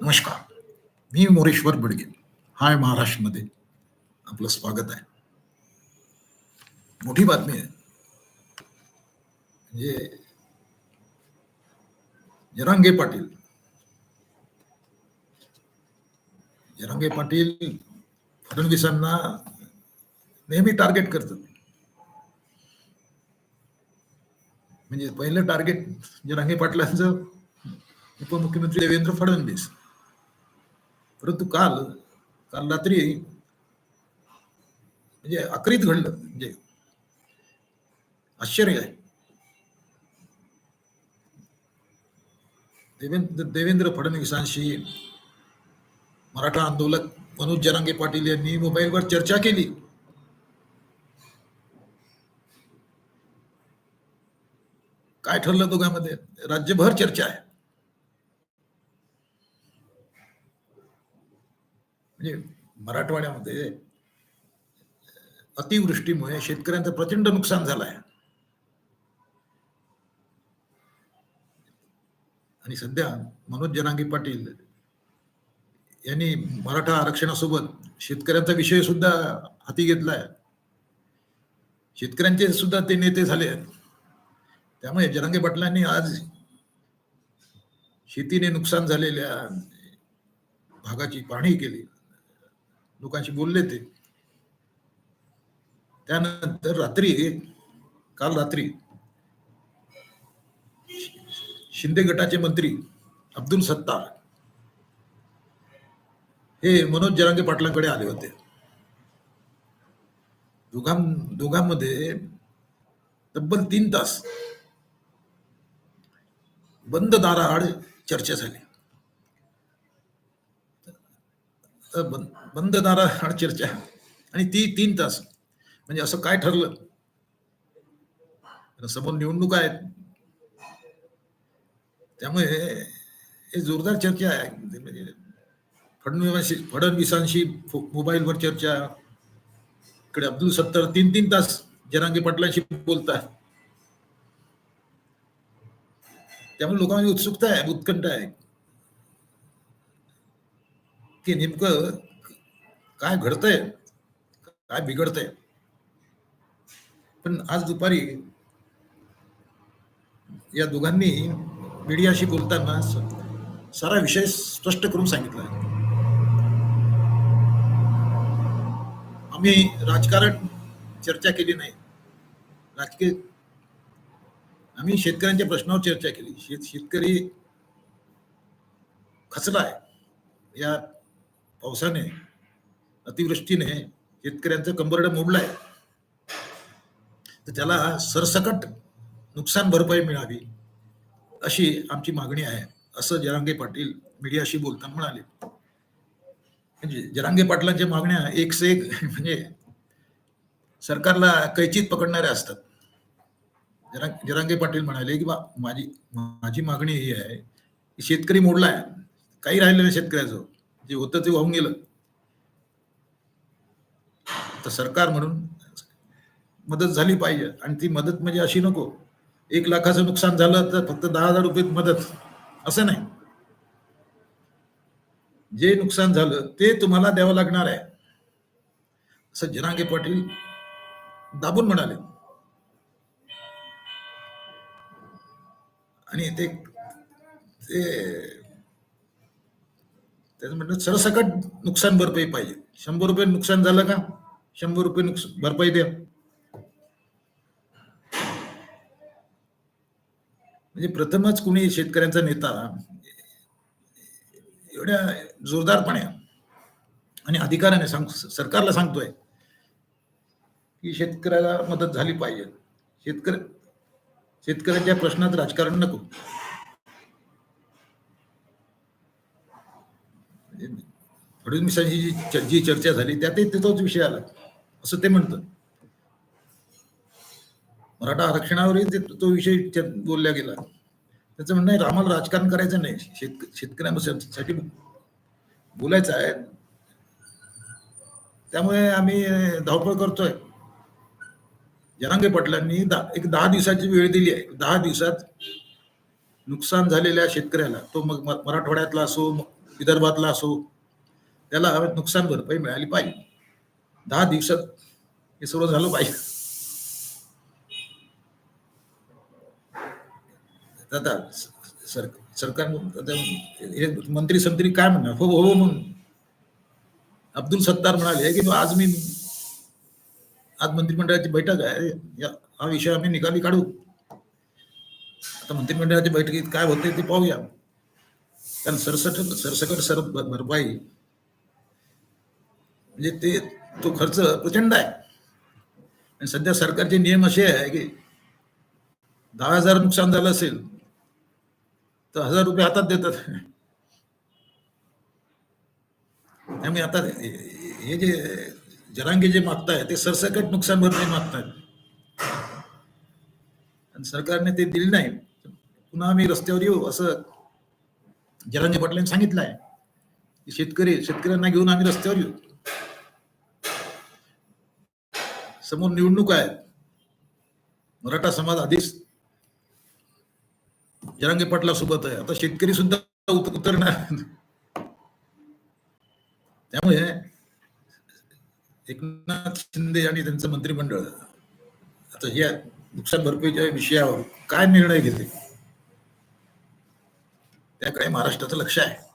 नमस्कार. मी मोरेश्वर बिडगे. हाय महाराष्ट्रमध्ये. आपलं स्वागत आहे. मोठी बातमी आहे. म्हणजे जरांगे पाटील. जरांगे पाटील फडणवीसांना नेहमी टार्गेट करतात. म्हणजे पहिलं टार्गेट जरांगे पाटलांचं उपमुख्यमंत्री देवेंद्र फडणवीस. परंतु काल काल रात्री म्हणजे अकरीत आश्चर्य आहे. देवेंद्र देवेंद्र फडणवीसांशी मराठा आंदोलक मनोज जरांगे पाटील यांनी मोबाईलवर चर्चा केली. काय ठरलं दोघांमध्ये? राज्यभर चर्चा आहे. म्हणजे मराठवाड्यामध्ये अतिवृष्टीमुळे शेतकऱ्यांचं प्रचंड नुकसान झालं आहे आणि सध्या मनोज जनांगी पाटील यांनी मराठा आरक्षणासोबत शेतकऱ्यांचा विषय सुद्धा हाती घेतलाय. शेतकऱ्यांचे सुद्धा ते नेते झाले आहेत. त्यामुळे जनांगी पाटलांनी आज शेतीने नुकसान झालेल्या भागाची पाहणी केली. लोकांशी बोलले ते. त्यानंतर रात्री काल रात्री शिंदे गटाचे मंत्री अब्दुल सत्तार हे मनोज जरांगे पाटलांकडे आले होते. दोघां दोघांमध्ये तब्बल तीन तास बंद दाराआड चर्चा झाली तर बंद बंद चर्चा आणि ती तीन तास. म्हणजे असं काय ठरलं? समोर निवडणूक आहेत. त्यामुळे हे जोरदार चर्चा आहे. म्हणजे फडणवीसांशी फडणवीसांशी मोबाईलवर चर्चा. इकडे अब्दुल सत्तर तीन तीन तास जरांगे पाटलांशी बोलतात. त्यामुळे लोकांमध्ये उत्सुकता आहे उत्कंठ आहे. की नेमकं काय घडतंय? काय बिघडतंय? पण आज दुपारी या दोघांनी मीडियाशी बोलताना सारा विषय स्पष्ट करून सांगितला आम्ही राजकारण चर्चा केली नाही. राजकीय आम्ही शेतकऱ्यांच्या प्रश्नावर चर्चा केली. शेत शेतकरी खचला आहे. या पावसाने अतिवृष्टीने शेतकऱ्यांचं कंबरडं मोडलं आहे तर त्याला सरसकट नुकसान भरपाई मिळावी अशी आमची मागणी आहे असं जरांगे पाटील मीडियाशी बोलताना म्हणाले. म्हणजे जरांगे पाटलांच्या मागण्या एक से एक म्हणजे सरकारला कैचित पकडणाऱ्या असतात. जरा जरांगे पाटील म्हणाले की बा माझी माझी मागणी ही आहे की शेतकरी मोडला आहे काही राहिलं नाही शेतकऱ्याचं. जे होतं ते वाहून गेलं. तर सरकार म्हणून मदत झाली पाहिजे आणि ती मदत म्हणजे अशी नको. एक लाखाचं नुकसान झालं तर फक्त दहा हजार रुपये मदत. असं नाही. जे नुकसान झालं ते तुम्हाला द्यावं लागणार आहे. असं जनांगे पाटील दाबून म्हणाले. आणि ते त्याचं म्हटलं सरसकट नुकसान भरपाई पाहिजे. शंभर रुपये नुकसान झालं का? शंभर रुपये नुकसान भरपाई द्या. म्हणजे प्रथमच कुणी शेतकऱ्यांचा नेता एवढ्या जोरदारपणे आणि अधिकाराने सांग सरकारला सांगतोय की शेतकऱ्याला मदत झाली पाहिजे. शेतकरी शेतकऱ्यांच्या प्रश्नात राजकारण नको. म्हणजे फडणवीसांची जी जी चर्चा झाली त्यातही तिथंच विषय आला. असं ते म्हणतं. मराठा आरक्षणावरही ते तो विषय च- बोलला गेला. त्याचं म्हणणं आहे आम्हाला राजकारण करायचं नाही. शेतक शेतकऱ्यांसाठी बोलायचं आहे. त्यामुळे आम्ही धावपळ करतोय. जनांगे पाटलांनी दा- एक दहा दिवसाची वेळ दिली आहे. दहा दिवसात नुकसान झालेल्या शेतकऱ्याला तो मग मराठवाड्यातला असो विदर्भातला असो त्याला हवेत नुकसान भरपाई मिळाली पाहिजे. दहा दिवसात हे सर्व झालं पाहिजे. आता सर सरकार हे मंत्री संत्री काय म्हणणार? हो हो, हो म्हणून. अब्दुल सत्तार म्हणाले की आज मी आज मंत्रिमंडळाची बैठक आहे या हा विषय आम्ही निकाली काढू. आता मंत्रिमंडळाच्या बैठकीत काय होते ते पाहूया. कारण सरसट सरसकट सर भरपाई. म्हणजे ते तो खर्च प्रचंड आहे. आणि सध्या सरकारचे नियम असे आहे की दहा हजार नुकसान झालं असेल तर हजार रुपये हातात देतात. त्यामुळे आता हे जे जरांगे जे मागताय ते सरसकट नुकसान भरपाई मागतायत. आणि सरकारने ते दिले नाही. पुन्हा आम्ही रस्त्यावर येऊ असं जरांगे पाटलांनी सांगितलं आहे. की शेतकरी शेतकऱ्यांना घेऊन आम्ही रस्त्यावर येऊ. समोर निवडणूक आहे मराठा समाज आधीच जरांगे पाटला सोबत आहे. आता शेतकरी सुद्धा उतरणार त्यामुळे एकनाथ शिंदे आणि त्यांचं मंत्रिमंडळ आता या नुकसान भरपाईच्या विषयावर काय निर्णय घेते त्याकडे महाराष्ट्राचं लक्ष आहे.